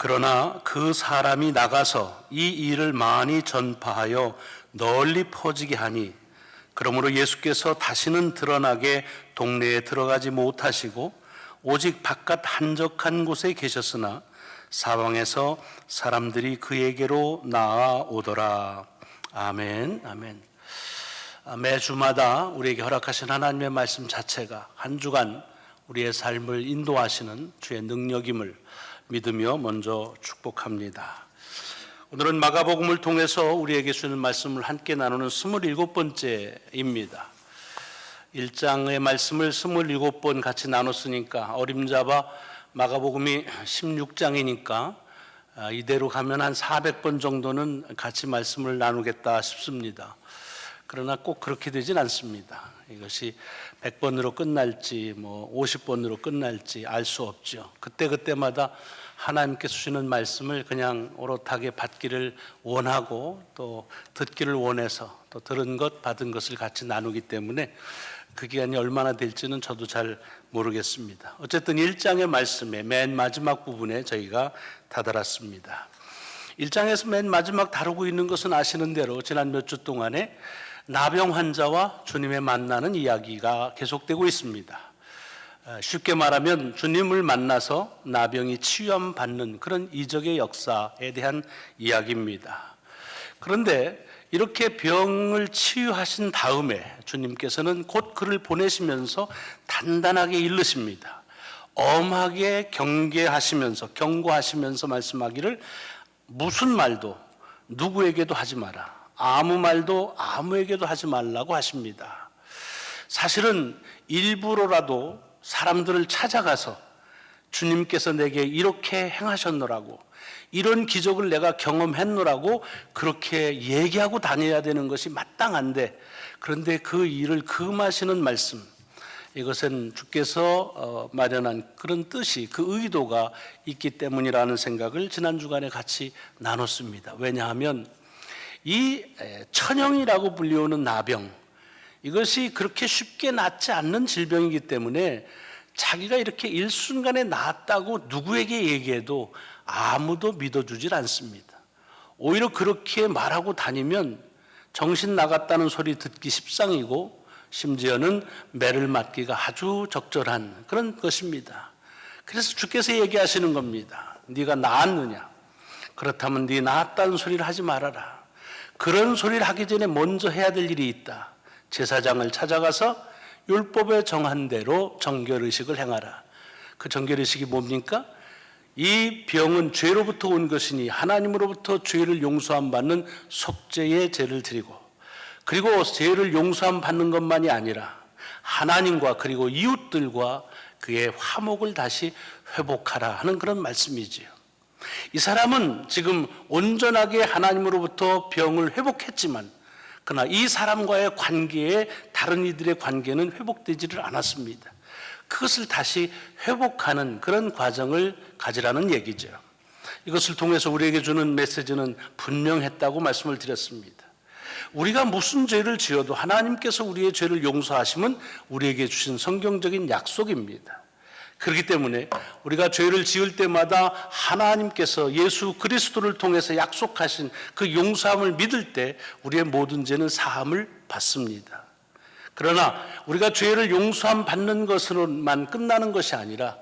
그러나 그 사람이 나가서 이 일을 많이 전파하여 널리 퍼지게 하니 그러므로 예수께서 다시는 드러나게 동네에 들어가지 못하시고 오직 바깥 한적한 곳에 계셨으나 사방에서 사람들이 그에게로 나아오더라. 아멘. 아멘. 아, 매주마다 우리에게 허락하신 하나님의 말씀 자체가 한 주간 우리의 삶을 인도하시는 주의 능력임을 믿으며 먼저 축복합니다. 오늘은 마가복음을 통해서 우리에게 주는 말씀을 함께 나누는 27번째입니다. 1장의 말씀을 27번 같이 나눴으니까 어림잡아 마가복음이 16장이니까 아, 이대로 가면 한 400번 정도는 같이 말씀을 나누겠다 싶습니다. 그러나 꼭 그렇게 되진 않습니다. 이것이 100번으로 끝날지 뭐 50번으로 끝날지 알 수 없죠. 그때그때마다 하나님께서 주시는 말씀을 그냥 오롯하게 받기를 원하고 또 듣기를 원해서 또 들은 것 받은 것을 같이 나누기 때문에 그 기간이 얼마나 될지는 저도 잘 모르겠습니다. 어쨌든 1장의 말씀의 맨 마지막 부분에 저희가 다다랐습니다. 1장에서 맨 마지막 다루고 있는 것은 아시는 대로 지난 몇 주 동안에 나병 환자와 주님의 만나는 이야기가 계속되고 있습니다. 어, 쉽게 말하면 주님을 만나서 나병이 치유함 받는 그런 이적의 역사에 대한 이야기입니다. 그런데 이렇게 병을 치유하신 다음에 주님께서는 곧 그를 보내시면서 단단하게 일르십니다. 엄하게 경계하시면서 경고하시면서 말씀하기를 무슨 말도 누구에게도 하지 마라. 아무 말도 아무에게도 하지 말라고 하십니다. 사실은 일부러라도 사람들을 찾아가서 주님께서 내게 이렇게 행하셨노라고 이런 기적을 내가 경험했노라고 그렇게 얘기하고 다녀야 되는 것이 마땅한데 그런데 그 일을 금하시는 말씀 이것은 주께서 어, 마련한 그런 뜻이 그 의도가 있기 때문이라는 생각을 지난 주간에 같이 나눴습니다. 왜냐하면 이 천형이라고 불리우는 나병 이것이 그렇게 쉽게 낫지 않는 질병이기 때문에 자기가 이렇게 일순간에 낫다고 누구에게 얘기해도 아무도 믿어주질 않습니다. 오히려 그렇게 말하고 다니면 정신 나갔다는 소리 듣기 십상이고 심지어는 매를 맞기가 아주 적절한 그런 것입니다. 그래서 주께서 얘기하시는 겁니다. 네가 나았느냐? 그렇다면 네 나았다는 소리를 하지 말아라. 그런 소리를 하기 전에 먼저 해야 될 일이 있다. 제사장을 찾아가서 율법에 정한 대로 정결 의식을 행하라. 그 정결 의식이 뭡니까? 이 병은 죄로부터 온 것이니 하나님으로부터 죄를 용서함 받는 속죄의 죄를 드리고 그리고 죄를 용서함 받는 것만이 아니라 하나님과 그리고 이웃들과 그의 화목을 다시 회복하라 하는 그런 말씀이지요. 이 사람은 지금 온전하게 하나님으로부터 병을 회복했지만 그러나 이 사람과의 관계에 다른 이들의 관계는 회복되지를 않았습니다. 그것을 다시 회복하는 그런 과정을 가지라는 얘기죠. 이것을 통해서 우리에게 주는 메시지는 분명했다고 말씀을 드렸습니다. 우리가 무슨 죄를 지어도 하나님께서 우리의 죄를 용서하시면 우리에게 주신 성경적인 약속입니다. 그렇기 때문에 우리가 죄를 지을 때마다 하나님께서 예수 그리스도를 통해서 약속하신 그 용서함을 믿을 때 우리의 모든 죄는 사함을 받습니다. 그러나 우리가 죄를 용서함 받는 것으로만 끝나는 것이 아니라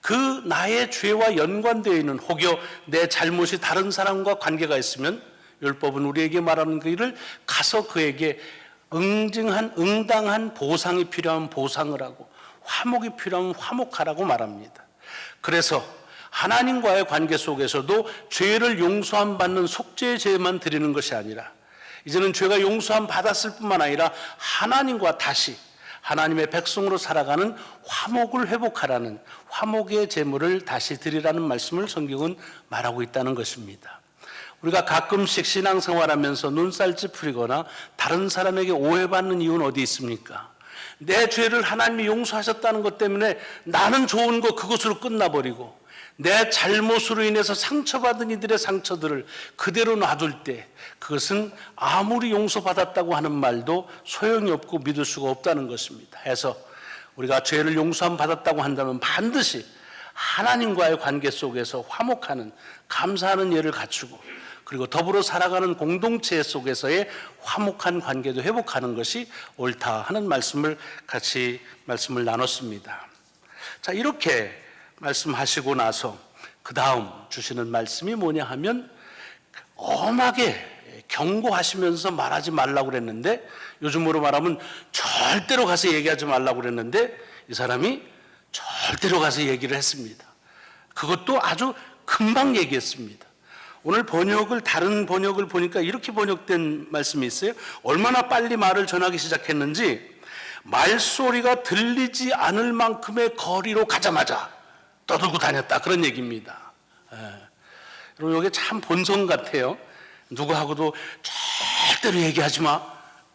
그 나의 죄와 연관되어 있는 혹여 내 잘못이 다른 사람과 관계가 있으면 율법은 우리에게 말하는 그 일을 가서 그에게 응징한 응당한 보상이 필요한 보상을 하고 화목이 필요하면 화목하라고 말합니다. 그래서 하나님과의 관계 속에서도 죄를 용서함 받는 속죄의 죄만 드리는 것이 아니라 이제는 죄가 용서함 받았을 뿐만 아니라 하나님과 다시 하나님의 백성으로 살아가는 화목을 회복하라는 화목의 제물을 다시 드리라는 말씀을 성경은 말하고 있다는 것입니다. 우리가 가끔씩 신앙생활하면서 눈살 찌푸리거나 다른 사람에게 오해받는 이유는 어디 있습니까? 내 죄를 하나님이 용서하셨다는 것 때문에 나는 좋은 거 그것으로 끝나버리고 내 잘못으로 인해서 상처받은 이들의 상처들을 그대로 놔둘 때 그것은 아무리 용서받았다고 하는 말도 소용이 없고 믿을 수가 없다는 것입니다. 해서 우리가 죄를 용서함 받았다고 한다면 반드시 하나님과의 관계 속에서 화목하는 감사하는 예를 갖추고 그리고 더불어 살아가는 공동체 속에서의 화목한 관계도 회복하는 것이 옳다 하는 말씀을 같이 말씀을 나눴습니다. 자, 이렇게 말씀하시고 나서 그 다음 주시는 말씀이 뭐냐 하면 엄하게 경고하시면서 말하지 말라고 그랬는데 요즘으로 말하면 절대로 가서 얘기하지 말라고 그랬는데 이 사람이 절대로 가서 얘기를 했습니다. 그것도 아주 금방 얘기했습니다. 오늘 번역을 다른 번역을 보니까 이렇게 번역된 말씀이 있어요. 얼마나 빨리 말을 전하기 시작했는지 말소리가 들리지 않을 만큼의 거리로 가자마자 떠들고 다녔다 그런 얘기입니다. 예. 여러분 이게 참 본성 같아요. 누구하고도 절대로 얘기하지 마.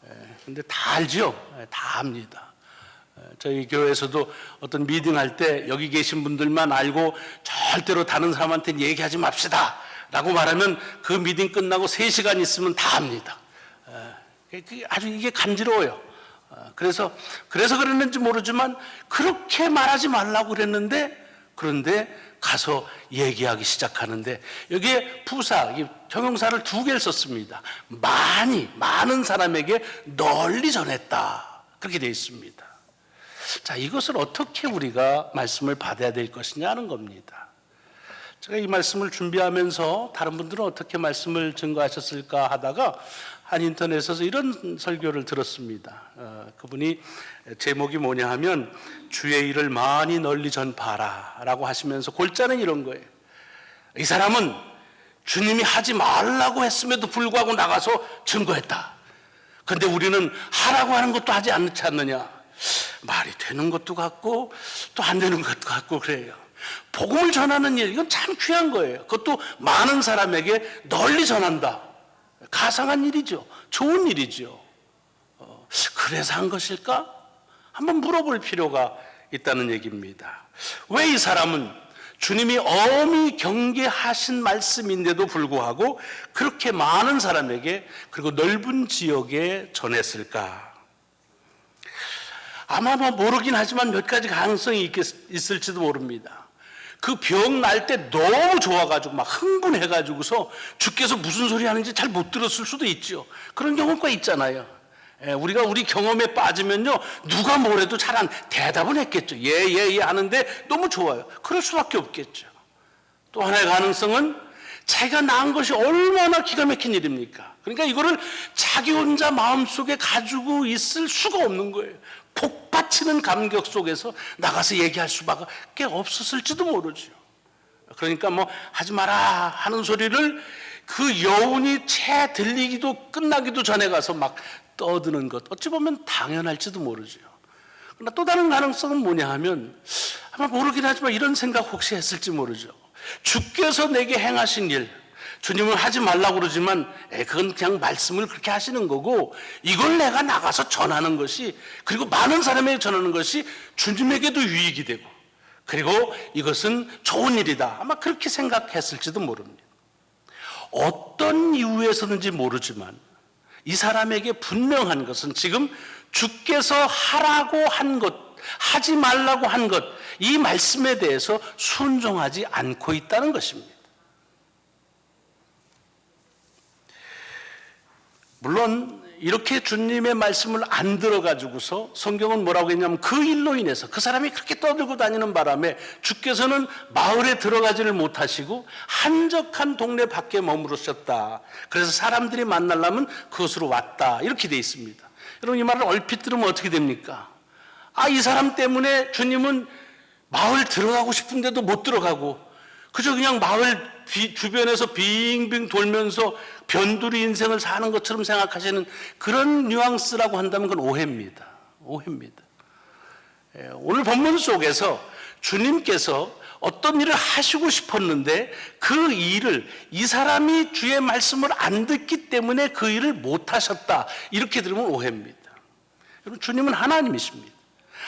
예. 근데 다 알죠. 예, 다 압니다. 예, 저희 교회에서도 어떤 미팅 할 때 여기 계신 분들만 알고 절대로 다른 사람한테 얘기하지 맙시다. 라고 말하면 그 미팅 끝나고 3시간 있으면 다 합니다. 예, 그게 아주 이게 간지러워요. 어, 그래서, 그래서 그랬는지 모르지만 그렇게 말하지 말라고 그랬는데 그런데 가서 얘기하기 시작하는데 여기에 부사, 이 형용사를 두 개를 썼습니다. 많이, 많은 사람에게 널리 전했다. 그렇게 되어 있습니다. 자, 이것을 어떻게 우리가 말씀을 받아야 될 것이냐 하는 겁니다. 제가 이 말씀을 준비하면서 다른 분들은 어떻게 말씀을 증거하셨을까 하다가 한 인터넷에서 이런 설교를 들었습니다. 어, 그분이 제목이 뭐냐 하면 주의 일을 많이 널리 전파하라 라고 하시면서 골자는 이런 거예요. 이 사람은 주님이 하지 말라고 했음에도 불구하고 나가서 증거했다. 근데 우리는 하라고 하는 것도 하지 않지 않느냐. 말이 되는 것도 같고 또 안 되는 것도 같고 그래요. 복음을 전하는 일, 이건 참 귀한 거예요. 그것도 많은 사람에게 널리 전한다. 가상한 일이죠. 좋은 일이죠. 어, 그래서 한 것일까? 한번 물어볼 필요가 있다는 얘기입니다. 왜 이 사람은 주님이 엄히 경계하신 말씀인데도 불구하고 그렇게 많은 사람에게 그리고 넓은 지역에 전했을까? 아마 뭐 모르긴 하지만 몇 가지 가능성이 있겠, 있을지도 모릅니다. 그 병 날 때 너무 좋아가지고 막 흥분해가지고서 주께서 무슨 소리 하는지 잘 못 들었을 수도 있죠. 그런 경우가 있잖아요. 예, 우리가 우리 경험에 빠지면요 누가 뭐래도 잘 안 대답은 했겠죠. 예예예 예, 예 하는데 너무 좋아요. 그럴 수밖에 없겠죠. 또 하나의 가능성은 자기가 낳은 것이 얼마나 기가 막힌 일입니까? 그러니까 이거를 자기 혼자 마음속에 가지고 있을 수가 없는 거예요. 폭받치는 감격 속에서 나가서 얘기할 수밖에 없었을지도 모르죠. 그러니까 뭐 하지 마라 하는 소리를 그 여운이 채 들리기도 끝나기도 전에 가서 막 떠드는 것 어찌 보면 당연할지도 모르죠. 그러나 또 다른 가능성은 뭐냐 하면 아마 모르긴 하지만 이런 생각 혹시 했을지 모르죠. 주께서 내게 행하신 일 주님은 하지 말라고 그러지만 에, 그건 그냥 말씀을 그렇게 하시는 거고 이걸 내가 나가서 전하는 것이 그리고 많은 사람에게 전하는 것이 주님에게도 유익이 되고 그리고 이것은 좋은 일이다. 아마 그렇게 생각했을지도 모릅니다. 어떤 이유에서는지 모르지만 이 사람에게 분명한 것은 지금 주께서 하라고 한 것, 하지 말라고 한 것, 이 말씀에 대해서 순종하지 않고 있다는 것입니다. 물론 이렇게 주님의 말씀을 안 들어가지고서 성경은 뭐라고 했냐면 그 일로 인해서 그 사람이 그렇게 떠들고 다니는 바람에 주께서는 마을에 들어가지를 못하시고 한적한 동네 밖에 머무르셨다. 그래서 사람들이 만나려면 그것으로 왔다. 이렇게 돼 있습니다. 여러분 이 말을 얼핏 들으면 어떻게 됩니까? 아, 이 사람 때문에 주님은 마을 들어가고 싶은데도 못 들어가고 그저 그냥 마을 비, 주변에서 빙빙 돌면서 변두리 인생을 사는 것처럼 생각하시는 그런 뉘앙스라고 한다면 그건 오해입니다. 오해입니다. 예, 오늘 본문 속에서 주님께서 어떤 일을 하시고 싶었는데 그 일을 이 사람이 주의 말씀을 안 듣기 때문에 그 일을 못 하셨다. 이렇게 들으면 오해입니다. 여러분, 주님은 하나님이십니다.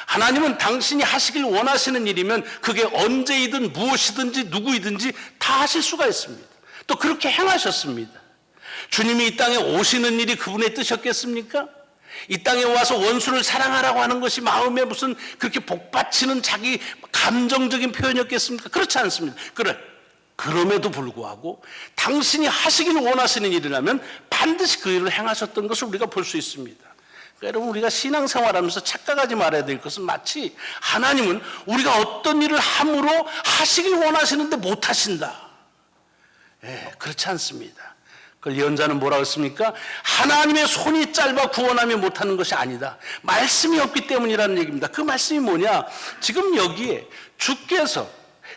하나님은 당신이 하시길 원하시는 일이면 그게 언제이든 무엇이든지 누구이든지 다 하실 수가 있습니다. 또 그렇게 행하셨습니다. 주님이 이 땅에 오시는 일이 그분의 뜻이었겠습니까? 이 땅에 와서 원수를 사랑하라고 하는 것이 마음에 무슨 그렇게 복받치는 자기 감정적인 표현이었겠습니까? 그렇지 않습니다. 그래. 그럼에도 불구하고 당신이 하시길 원하시는 일이라면 반드시 그 일을 행하셨던 것을 우리가 볼 수 있습니다. 그러니까 여러분 우리가 신앙생활하면서 착각하지 말아야 될 것은 마치 하나님은 우리가 어떤 일을 함으로 하시길 원하시는데 못 하신다. 예, 그렇지 않습니다. 그걸 예언자는 뭐라고 했습니까? 하나님의 손이 짧아 구원하며 못하는 것이 아니다. 말씀이 없기 때문이라는 얘기입니다. 그 말씀이 뭐냐? 지금 여기에 주께서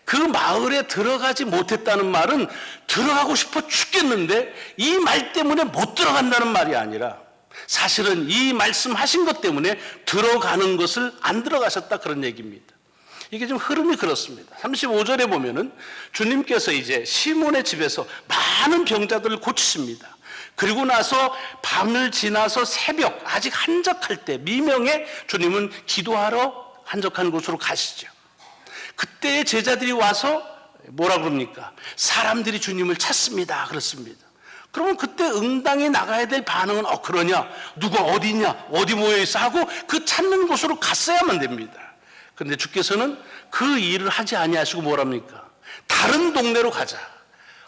그 마을에 들어가지 못했다는 말은 들어가고 싶어 죽겠는데 이 말 때문에 못 들어간다는 말이 아니라 사실은 이 말씀하신 것 때문에 들어가는 것을 안 들어가셨다 그런 얘기입니다. 이게 좀 흐름이 그렇습니다. 35절에 보면은 주님께서 이제 시몬의 집에서 많은 병자들을 고치십니다. 그리고 나서 밤을 지나서 새벽 아직 한적할 때 미명에 주님은 기도하러 한적한 곳으로 가시죠. 그때 제자들이 와서 뭐라 그럽니까? 사람들이 주님을 찾습니다. 그렇습니다. 그러면 그때 응당이 나가야 될 반응은 어 그러냐? 누가 어디 있냐? 어디 모여 있어 하고 그 찾는 곳으로 갔어야만 됩니다. 그런데 주께서는 그 일을 하지 아니하시고 뭐랍니까? 다른 동네로 가자.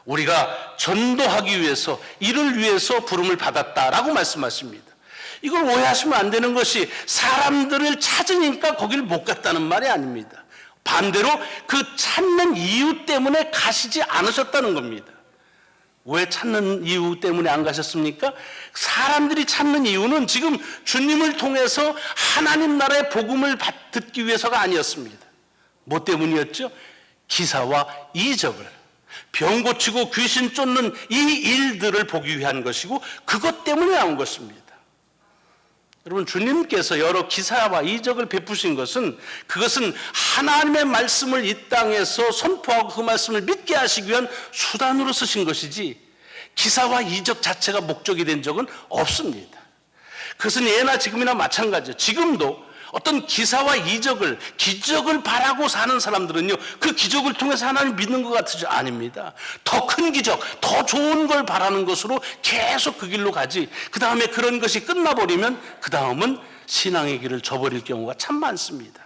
우리가 전도하기 위해서 이를 위해서 부름을 받았다라고 말씀하십니다. 이걸 오해하시면 안 되는 것이 사람들을 찾으니까 거기를 못 갔다는 말이 아닙니다. 반대로 그 찾는 이유 때문에 가시지 않으셨다는 겁니다. 왜 찾는 이유 때문에 안 가셨습니까? 사람들이 찾는 이유는 지금 주님을 통해서 하나님 나라의 복음을 받- 듣기 위해서가 아니었습니다. 뭐 때문이었죠? 기사와 이적을 병 고치고 귀신 쫓는 이 일들을 보기 위한 것이고 그것 때문에 나온 것입니다. 여러분 주님께서 여러 기사와 이적을 베푸신 것은 그것은 하나님의 말씀을 이 땅에서 선포하고 그 말씀을 믿게 하시기 위한 수단으로 쓰신 것이지 기사와 이적 자체가 목적이 된 적은 없습니다. 그것은 예나 지금이나 마찬가지죠. 지금도 어떤 기사와 이적을 기적을 바라고 사는 사람들은요 그 기적을 통해서 하나님 믿는 것 같으죠 아닙니다. 더 큰 기적 더 좋은 걸 바라는 것으로 계속 그 길로 가지. 그 다음에 그런 것이 끝나버리면 그 다음은 신앙의 길을 저버릴 경우가 참 많습니다.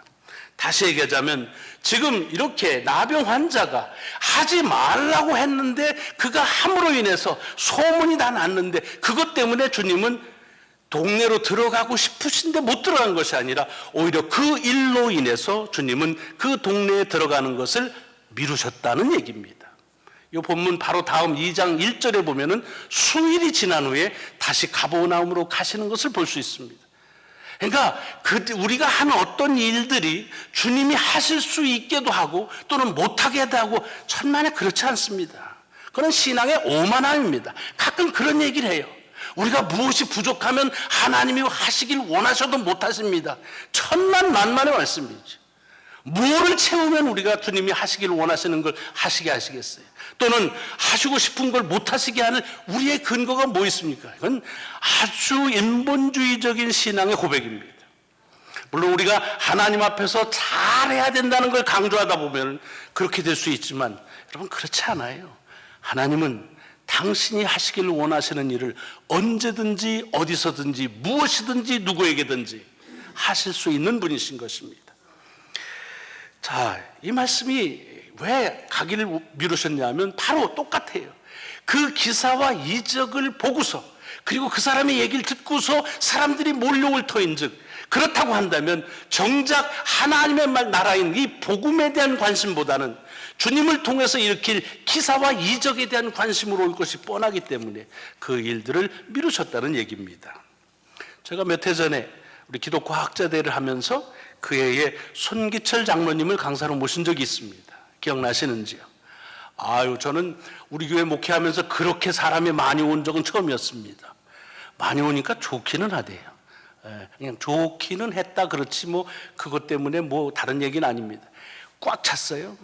다시 얘기하자면 지금 이렇게 나병 환자가 하지 말라고 했는데 그가 함으로 인해서 소문이 다 났는데 그것 때문에 주님은 동네로 들어가고 싶으신데 못 들어간 것이 아니라 오히려 그 일로 인해서 주님은 그 동네에 들어가는 것을 미루셨다는 얘기입니다. 이 본문 바로 다음 2장 1절에 보면은 수일이 지난 후에 다시 가보나움으로 가시는 것을 볼 수 있습니다. 그러니까 그 우리가 하는 어떤 일들이 주님이 하실 수 있게도 하고 또는 못하게도 하고 천만에 그렇지 않습니다. 그런 신앙의 오만함입니다. 가끔 그런 얘기를 해요. 우리가 무엇이 부족하면 하나님이 하시길 원하셔도 못하십니다. 천만 만만의 말씀이죠. 무엇을 채우면 우리가 주님이 하시길 원하시는 걸 하시게 하시겠어요? 또는 하시고 싶은 걸 못하시게 하는 우리의 근거가 뭐 있습니까? 이건 아주 인본주의적인 신앙의 고백입니다. 물론 우리가 하나님 앞에서 잘해야 된다는 걸 강조하다 보면 그렇게 될 수 있지만 여러분 그렇지 않아요. 하나님은 당신이 하시기를 원하시는 일을 언제든지 어디서든지 무엇이든지 누구에게든지 하실 수 있는 분이신 것입니다. 자, 이 말씀이 왜 가기를 미루셨냐면 바로 똑같아요. 그 기사와 이적을 보고서 그리고 그 사람의 얘기를 듣고서 사람들이 몰려올 터인즉 그렇다고 한다면 정작 하나님의 말 나라인 이 복음에 대한 관심보다는 주님을 통해서 일으킬 기사와 이적에 대한 관심으로 올 것이 뻔하기 때문에 그 일들을 미루셨다는 얘기입니다. 제가 몇 해 전에 우리 기독교 학자대를 하면서 그 해에 손기철 장로님을 강사로 모신 적이 있습니다. 기억나시는지요? 아유, 저는 우리 교회 목회하면서 그렇게 사람이 많이 온 적은 처음이었습니다. 많이 오니까 좋기는 하대요. 예, 그냥 좋기는 했다 그렇지 뭐 그것 때문에 뭐 다른 얘기는 아닙니다. 꽉 찼어요.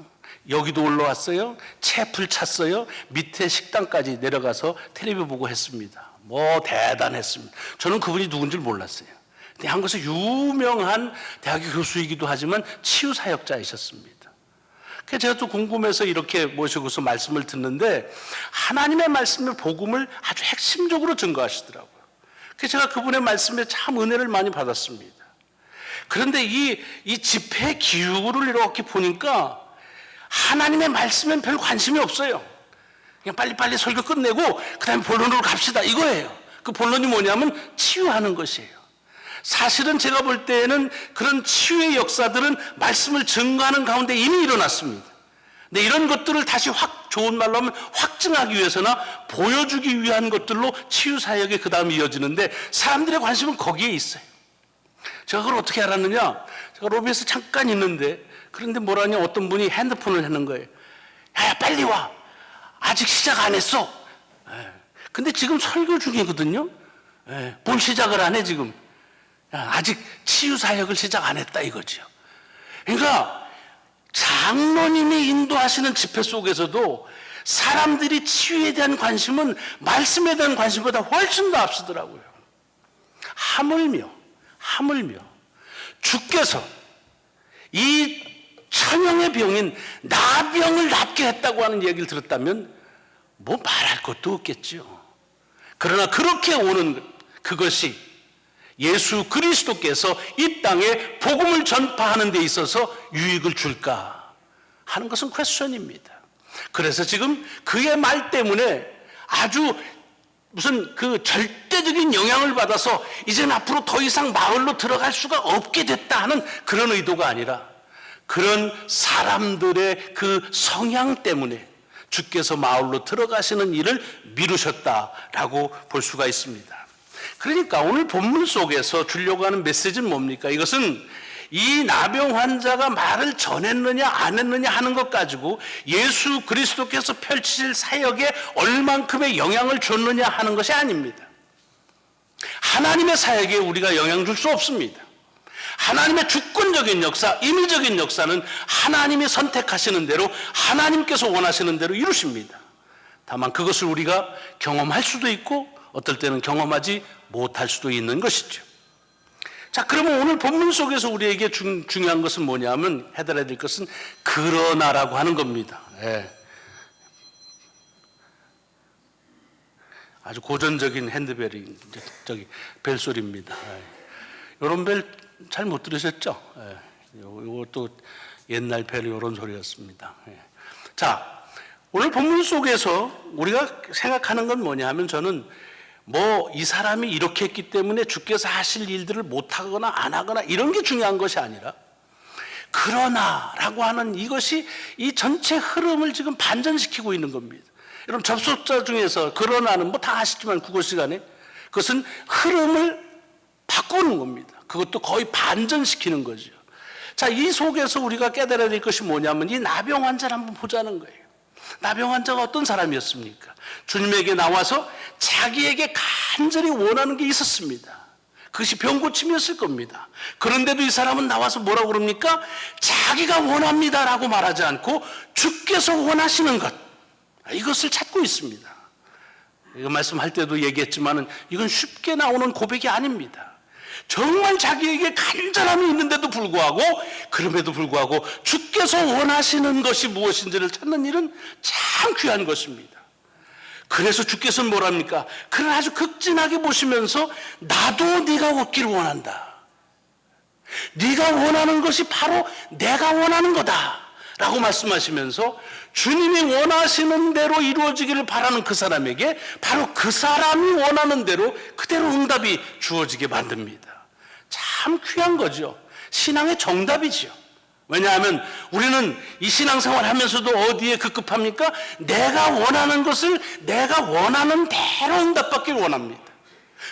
여기도 올라왔어요. 채풀 찼어요. 밑에 식당까지 내려가서 텔레비 보고 했습니다. 뭐 대단했습니다. 저는 그분이 누군지 몰랐어요. 근데 한국에서 유명한 대학교 교수이기도 하지만 치유 사역자이셨습니다. 그래서 제가 또 궁금해서 이렇게 모시고서 말씀을 듣는데 하나님의 말씀의 복음을 아주 핵심적으로 증거하시더라고요. 제가 그분의 말씀에 참 은혜를 많이 받았습니다. 그런데 이, 이 집회 기후를 이렇게 보니까 하나님의 말씀엔 별 관심이 없어요. 그냥 빨리빨리 설교 끝내고 그 다음에 본론으로 갑시다. 이거예요. 그 본론이 뭐냐면 치유하는 것이에요. 사실은 제가 볼 때에는 그런 치유의 역사들은 말씀을 증거하는 가운데 이미 일어났습니다. 근데 이런 것들을 다시 확, 좋은 말로 하면 확증하기 위해서나 보여주기 위한 것들로 치유 사역이 그 다음 이어지는데 사람들의 관심은 거기에 있어요. 제가 그걸 어떻게 알았느냐? 제가 로비에서 잠깐 있는데 그런데 뭐라냐 어떤 분이 핸드폰을 하는 거예요. 야, 야, 빨리 와. 아직 시작 안 했어. 예. 근데 지금 설교 중이거든요. 예. 뭘 시작을 안 해 지금. 야, 아직 치유 사역을 시작 안 했다 이거죠. 그러니까 장로님이 인도하시는 집회 속에서도 사람들이 치유에 대한 관심은 말씀에 대한 관심보다 훨씬 더 앞서더라고요. 하물며, 하물며, 주께서 이 천형의 병인 나병을 낫게 했다고 하는 얘기를 들었다면 뭐 말할 것도 없겠죠. 그러나 그렇게 오는 그것이 예수 그리스도께서 이 땅에 복음을 전파하는 데 있어서 유익을 줄까 하는 것은 퀘스천입니다. 그래서 지금 그의 말 때문에 아주 무슨 그 절대적인 영향을 받아서 이제는 앞으로 더 이상 마을로 들어갈 수가 없게 됐다 하는 그런 의도가 아니라 그런 사람들의 그 성향 때문에 주께서 마을로 들어가시는 일을 미루셨다라고 볼 수가 있습니다. 그러니까 오늘 본문 속에서 주려고 하는 메시지는 뭡니까? 이것은 이 나병 환자가 말을 전했느냐 안 했느냐 하는 것 가지고 예수 그리스도께서 펼치실 사역에 얼만큼의 영향을 줬느냐 하는 것이 아닙니다. 하나님의 사역에 우리가 영향 줄 수 없습니다. 하나님의 주권적인 역사, 임의적인 역사는 하나님이 선택하시는 대로 하나님께서 원하시는 대로 이루십니다. 다만 그것을 우리가 경험할 수도 있고 어떨 때는 경험하지 못할 수도 있는 것이죠. 자, 그러면 오늘 본문 속에서 우리에게 중, 중요한 것은 뭐냐면 해달아야 될 것은 그러나라고 하는 겁니다. 예. 아주 고전적인 핸드벨이 저기 벨 소리입니다. 예. 이런 벨 잘 못 들으셨죠? 예. 이것도 옛날 벨 이런 소리였습니다. 예. 자, 오늘 본문 속에서 우리가 생각하는 건 뭐냐 하면 저는 뭐 이 사람이 이렇게 했기 때문에 주께서 하실 일들을 못하거나 안 하거나 이런 게 중요한 것이 아니라 그러나라고 하는 이것이 이 전체 흐름을 지금 반전시키고 있는 겁니다. 여러분 접속자 중에서 그러나는 뭐 다 아시지만 국어 시간에 그것은 흐름을 바꾸는 겁니다. 그것도 거의 반전시키는 거죠. 자, 이 속에서 우리가 깨달아야 될 것이 뭐냐면 이 나병 환자를 한번 보자는 거예요. 나병 환자가 어떤 사람이었습니까? 주님에게 나와서 자기에게 간절히 원하는 게 있었습니다. 그것이 병고침이었을 겁니다. 그런데도 이 사람은 나와서 뭐라고 그럽니까? 자기가 원합니다라고 말하지 않고 주께서 원하시는 것. 이것을 찾고 있습니다. 이거 말씀할 때도 얘기했지만은 이건 쉽게 나오는 고백이 아닙니다. 정말 자기에게 간절함이 있는데도 불구하고 그럼에도 불구하고 주께서 원하시는 것이 무엇인지를 찾는 일은 참 귀한 것입니다. 그래서 주께서는 뭐랍니까? 그를 아주 극진하게 보시면서 나도 네가 얻기를 원한다. 네가 원하는 것이 바로 내가 원하는 거다. 라고 말씀하시면서 주님이 원하시는 대로 이루어지기를 바라는 그 사람에게 바로 그 사람이 원하는 대로 그대로 응답이 주어지게 만듭니다. 참 귀한 거죠. 신앙의 정답이지요. 왜냐하면 우리는 이 신앙생활 하면서도 어디에 급급합니까? 내가 원하는 것을 내가 원하는 대로 응답받길 원합니다.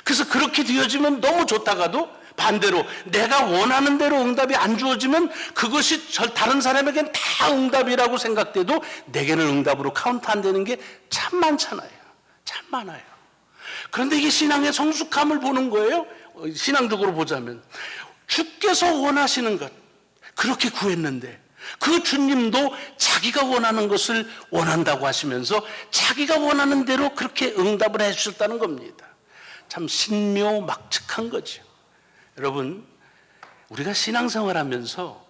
그래서 그렇게 되어지면 너무 좋다가도 반대로 내가 원하는 대로 응답이 안 주어지면 그것이 다른 사람에겐 다 응답이라고 생각돼도 내게는 응답으로 카운트 안 되는 게 참 많잖아요. 참 많아요. 그런데 이게 신앙의 성숙함을 보는 거예요. 어, 신앙적으로 보자면 주께서 원하시는 것 그렇게 구했는데 그 주님도 자기가 원하는 것을 원한다고 하시면서 자기가 원하는 대로 그렇게 응답을 해 주셨다는 겁니다. 참 신묘막측한 거죠. 여러분, 우리가 신앙생활 하면서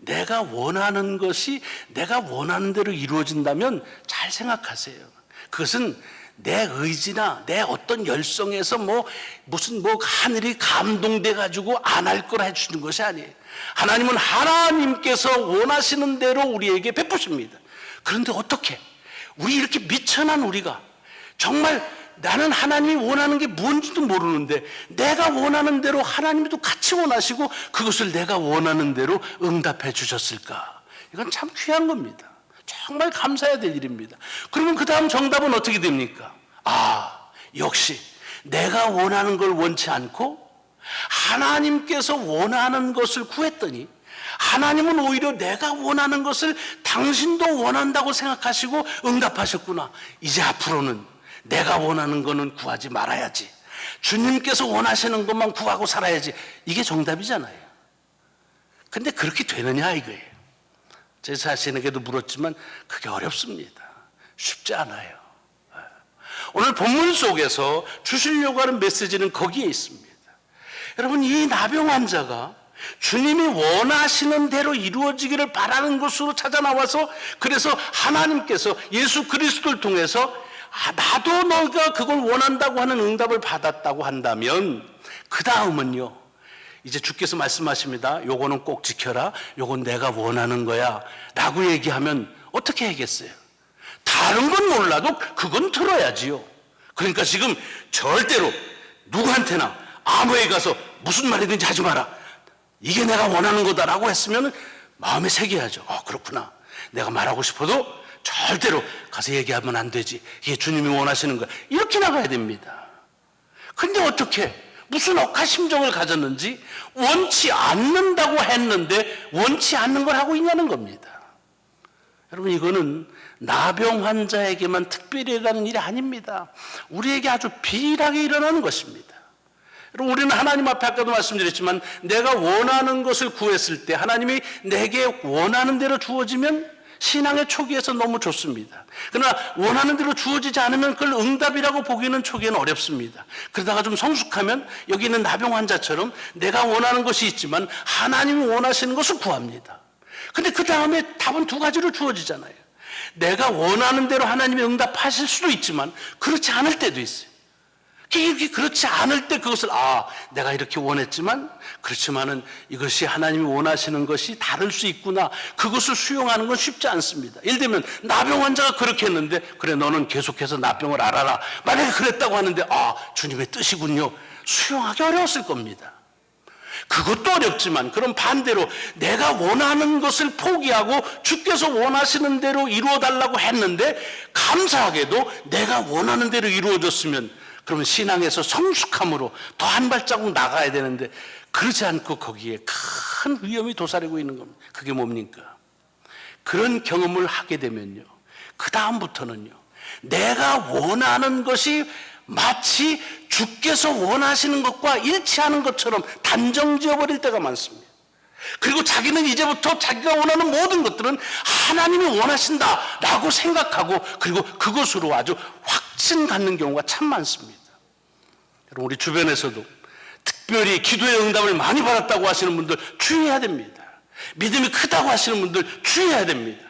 내가 원하는 것이 내가 원하는 대로 이루어진다면 잘 생각하세요. 그것은 내 의지나 내 어떤 열성에서 뭐 무슨 뭐 하늘이 감동돼 가지고 안할걸 해주는 것이 아니에요. 하나님은 하나님께서 원하시는 대로 우리에게 베푸십니다. 그런데 어떻게 우리 이렇게 미천한 우리가 정말 나는 하나님이 원하는 게 뭔지도 모르는데 내가 원하는 대로 하나님도 같이 원하시고 그것을 내가 원하는 대로 응답해 주셨을까? 이건 참 귀한 겁니다. 정말 감사해야 될 일입니다. 그러면 그 다음 정답은 어떻게 됩니까? 아, 역시 내가 원하는 걸 원치 않고 하나님께서 원하는 것을 구했더니 하나님은 오히려 내가 원하는 것을 당신도 원한다고 생각하시고 응답하셨구나. 이제 앞으로는 내가 원하는 거는 구하지 말아야지. 주님께서 원하시는 것만 구하고 살아야지. 이게 정답이잖아요. 근데 그렇게 되느냐 이거예요. 제 자신에게도 물었지만 그게 어렵습니다. 쉽지 않아요. 오늘 본문 속에서 주시려고 하는 메시지는 거기에 있습니다. 여러분, 이 나병 환자가 주님이 원하시는 대로 이루어지기를 바라는 것으로 찾아 나와서 그래서 하나님께서 예수 그리스도를 통해서 아, 나도 너가 그걸 원한다고 하는 응답을 받았다고 한다면 그 다음은요. 이제 주께서 말씀하십니다. 요거는 꼭 지켜라. 요건 내가 원하는 거야. 라고 얘기하면 어떻게 하겠어요? 다른 건 몰라도 그건 들어야지요. 그러니까 지금 절대로 누구한테나 아무에 가서 무슨 말이든지 하지 마라. 이게 내가 원하는 거다라고 했으면 마음에 새겨야죠. 어, 그렇구나. 내가 말하고 싶어도 절대로 가서 얘기하면 안 되지. 이게 주님이 원하시는 거야. 이렇게 나가야 됩니다. 근데 어떻게 무슨 억하 심정을 가졌는지 원치 않는다고 했는데 원치 않는 걸 하고 있냐는 겁니다. 여러분 이거는 나병 환자에게만 특별히 일어나는 일이 아닙니다. 우리에게 아주 비일하게 일어나는 것입니다. 우리는 하나님 앞에 아까도 말씀드렸지만 내가 원하는 것을 구했을 때 하나님이 내게 원하는 대로 주어지면 신앙의 초기에서 너무 좋습니다. 그러나 원하는 대로 주어지지 않으면 그걸 응답이라고 보기는 초기에는 어렵습니다. 그러다가 좀 성숙하면 여기 있는 나병 환자처럼 내가 원하는 것이 있지만 하나님이 원하시는 것을 구합니다. 근데 그 다음에 답은 두 가지로 주어지잖아요. 내가 원하는 대로 하나님이 응답하실 수도 있지만 그렇지 않을 때도 있어요. 이게 그렇지 않을 때 그것을 아 내가 이렇게 원했지만 그렇지만은 이것이 하나님이 원하시는 것이 다를 수 있구나 그것을 수용하는 건 쉽지 않습니다. 예를 들면 나병 환자가 그렇게 했는데 그래 너는 계속해서 나병을 알아라 만약에 그랬다고 하는데 아 주님의 뜻이군요 수용하기 어려웠을 겁니다. 그것도 어렵지만 그럼 반대로 내가 원하는 것을 포기하고 주께서 원하시는 대로 이루어 달라고 했는데 감사하게도 내가 원하는 대로 이루어졌으면 그러면 신앙에서 성숙함으로 더 한 발자국 나가야 되는데 그러지 않고 거기에 큰 위험이 도사리고 있는 겁니다. 그게 뭡니까? 그런 경험을 하게 되면요. 그 다음부터는요. 내가 원하는 것이 마치 주께서 원하시는 것과 일치하는 것처럼 단정 지어버릴 때가 많습니다. 그리고 자기는 이제부터 자기가 원하는 모든 것들은 하나님이 원하신다라고 생각하고 그리고 그것으로 아주 확 신 갖는 경우가 참 많습니다. 여러분 우리 주변에서도 특별히 기도의 응답을 많이 받았다고 하시는 분들 주의해야 됩니다. 믿음이 크다고 하시는 분들 주의해야 됩니다.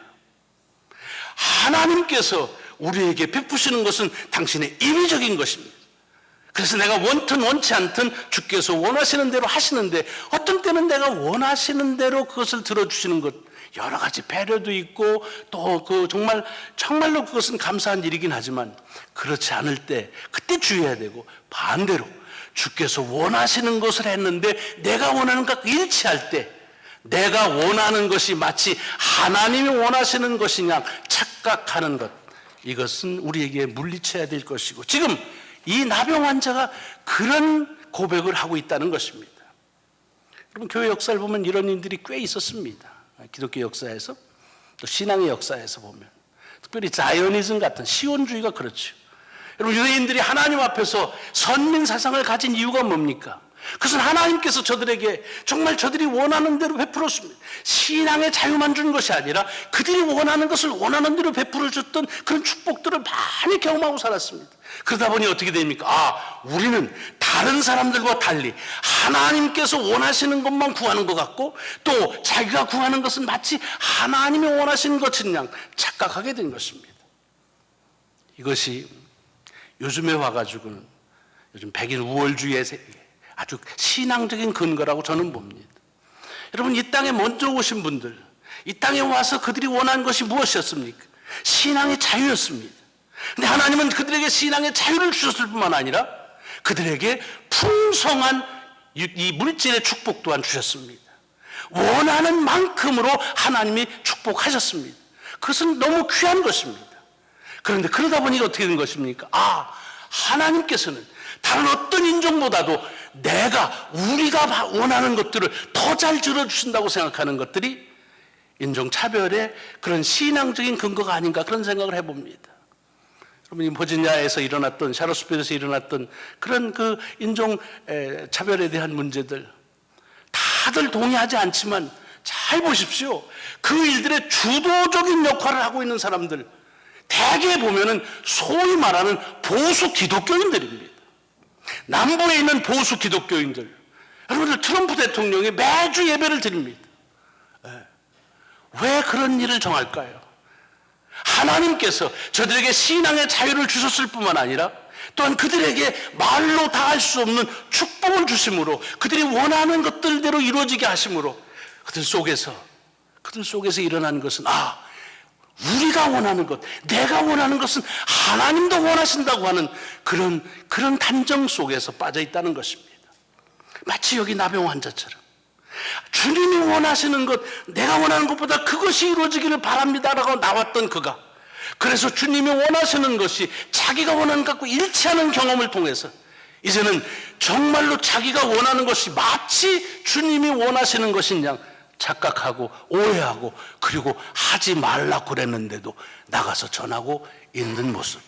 하나님께서 우리에게 베푸시는 것은 당신의 임의적인 것입니다. 그래서 내가 원튼 원치 않든 주께서 원하시는 대로 하시는데 어떤 때는 내가 원하시는 대로 그것을 들어주시는 것 여러 가지 배려도 있고 또 그 정말 정말로 그것은 감사한 일이긴 하지만 그렇지 않을 때 그때 주의해야 되고 반대로 주께서 원하시는 것을 했는데 내가 원하는 것과 일치할 때 내가 원하는 것이 마치 하나님이 원하시는 것이냐 착각하는 것 이것은 우리에게 물리쳐야 될 것이고 지금 이 나병 환자가 그런 고백을 하고 있다는 것입니다. 여러분 교회 역사를 보면 이런 일들이 꽤 있었습니다. 기독교 역사에서 또 신앙의 역사에서 보면 특별히 자이오니즘 같은 시온주의가 그렇죠. 여러분 유대인들이 하나님 앞에서 선민 사상을 가진 이유가 뭡니까? 그것은 하나님께서 저들에게 정말 저들이 원하는 대로 베풀었습니다. 신앙의 자유만 준 것이 아니라 그들이 원하는 것을 원하는 대로 베풀어 줬던 그런 축복들을 많이 경험하고 살았습니다. 그러다 보니 어떻게 됩니까? 아, 우리는 다른 사람들과 달리 하나님께서 원하시는 것만 구하는 것 같고 또 자기가 구하는 것은 마치 하나님이 원하시는 것인 양 착각하게 된 것입니다. 이것이 요즘에 와가지고는 요즘 백인 우월주의의 세- 아주 신앙적인 근거라고 저는 봅니다. 여러분 이 땅에 먼저 오신 분들, 이 땅에 와서 그들이 원한 것이 무엇이었습니까? 신앙의 자유였습니다. 근데 하나님은 그들에게 신앙의 자유를 주셨을 뿐만 아니라 그들에게 풍성한 이- 이 물질의 축복 또한 주셨습니다. 원하는 만큼으로 하나님이 축복하셨습니다. 그것은 너무 귀한 것입니다. 그런데 그러다 보니 어떻게 된 것입니까? 아, 하나님께서는 다른 어떤 인종보다도 내가, 우리가 원하는 것들을 더 잘 들어주신다고 생각하는 것들이 인종차별의 그런 신앙적인 근거가 아닌가 그런 생각을 해봅니다. 여러분, 이 버지니아에서 일어났던, 샤로스필에서 일어났던 그런 그 인종 에, 차별에 대한 문제들, 다들 동의하지 않지만 잘 보십시오. 그 일들의 주도적인 역할을 하고 있는 사람들, 대개 보면은 소위 말하는 보수 기독교인들입니다. 남부에 있는 보수 기독교인들. 여러분들 트럼프 대통령이 매주 예배를 드립니다. 예. 왜 그런 일을 정할까요? 하나님께서 저들에게 신앙의 자유를 주셨을 뿐만 아니라 또한 그들에게 말로 다 할 수 없는 축복을 주심으로 그들이 원하는 것들대로 이루어지게 하심으로 그들 속에서 그들 속에서 일어난 것은 아 우리가 원하는 것, 내가 원하는 것은 하나님도 원하신다고 하는 그런 그런 단정 속에서 빠져 있다는 것입니다. 마치 여기 나병 환자처럼 주님이 원하시는 것, 내가 원하는 것보다 그것이 이루어지기를 바랍니다라고 나왔던 그가 그래서 주님이 원하시는 것이 자기가 원하는 것과 일치하는 경험을 통해서 이제는 정말로 자기가 원하는 것이 마치 주님이 원하시는 것인 양 착각하고 오해하고 그리고 하지 말라고 그랬는데도 나가서 전하고 있는 모습.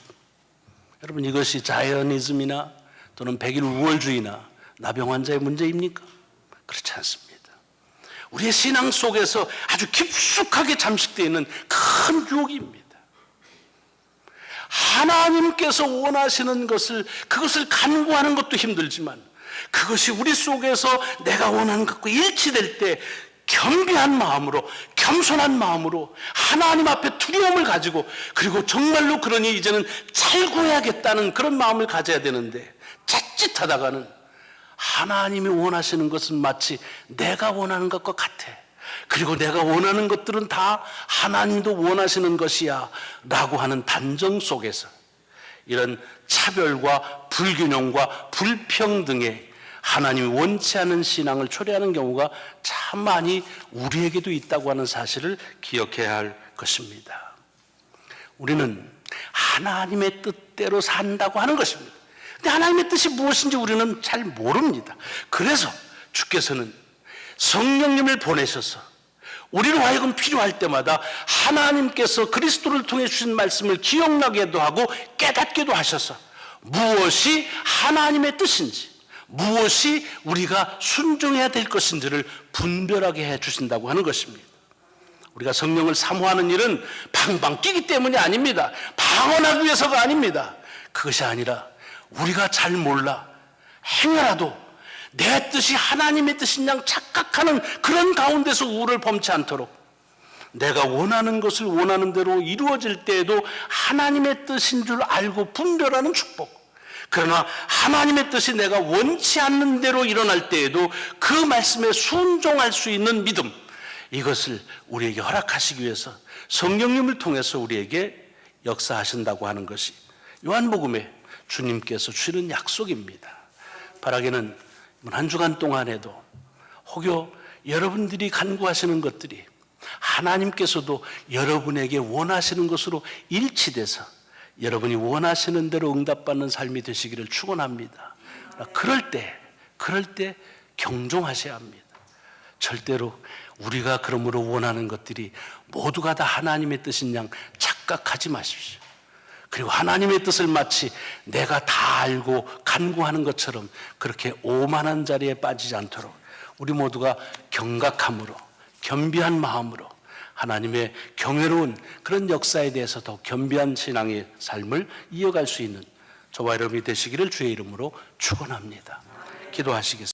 여러분 이것이 자이어니즘이나 또는 백일 우월주의나 나병 환자의 문제입니까? 그렇지 않습니다. 우리의 신앙 속에서 아주 깊숙하게 잠식되어 있는 큰 유혹입니다. 하나님께서 원하시는 것을 그것을 간구하는 것도 힘들지만 그것이 우리 속에서 내가 원하는 것과 일치될 때 겸비한 마음으로 겸손한 마음으로 하나님 앞에 두려움을 가지고 그리고 정말로 그러니 이제는 잘 구해야겠다는 그런 마음을 가져야 되는데 자칫하다가는 하나님이 원하시는 것은 마치 내가 원하는 것과 같아. 그리고 내가 원하는 것들은 다 하나님도 원하시는 것이야. 라고 하는 단정 속에서 이런 차별과 불균형과 불평등에 하나님이 원치 않은 신앙을 초래하는 경우가 참 많이 우리에게도 있다고 하는 사실을 기억해야 할 것입니다. 우리는 하나님의 뜻대로 산다고 하는 것입니다. 근데 하나님의 뜻이 무엇인지 우리는 잘 모릅니다. 그래서 주께서는 성령님을 보내셔서 우리로 하여금 필요할 때마다 하나님께서 그리스도를 통해 주신 말씀을 기억나게도 하고 깨닫게도 하셔서 무엇이 하나님의 뜻인지 무엇이 우리가 순종해야 될 것인지를 분별하게 해 주신다고 하는 것입니다. 우리가 성령을 사모하는 일은 방방 끼기 때문이 아닙니다. 방언하기 위해서가 아닙니다. 그것이 아니라 우리가 잘 몰라 행여라도 내 뜻이 하나님의 뜻인 양 착각하는 그런 가운데서 우를 범치 않도록 내가 원하는 것을 원하는 대로 이루어질 때에도 하나님의 뜻인 줄 알고 분별하는 축복. 그러나 하나님의 뜻이 내가 원치 않는 대로 일어날 때에도 그 말씀에 순종할 수 있는 믿음. 이것을 우리에게 허락하시기 위해서 성령님을 통해서 우리에게 역사하신다고 하는 것이 요한복음에 주님께서 주시는 약속입니다. 바라기는 한 주간 동안에도 혹여 여러분들이 간구하시는 것들이 하나님께서도 여러분에게 원하시는 것으로 일치돼서 여러분이 원하시는 대로 응답받는 삶이 되시기를 축원합니다. 그럴 때, 그럴 때 경종하셔야 합니다. 절대로 우리가 그러므로 원하는 것들이 모두가 다 하나님의 뜻인 양 착각하지 마십시오. 그리고 하나님의 뜻을 마치 내가 다 알고 간구하는 것처럼 그렇게 오만한 자리에 빠지지 않도록 우리 모두가 경각함으로 겸비한 마음으로 하나님의 경외로운 그런 역사에 대해서 더 겸비한 신앙의 삶을 이어갈 수 있는 저와 여러분이 되시기를 주의 이름으로 축원합니다. 기도하시겠습니다.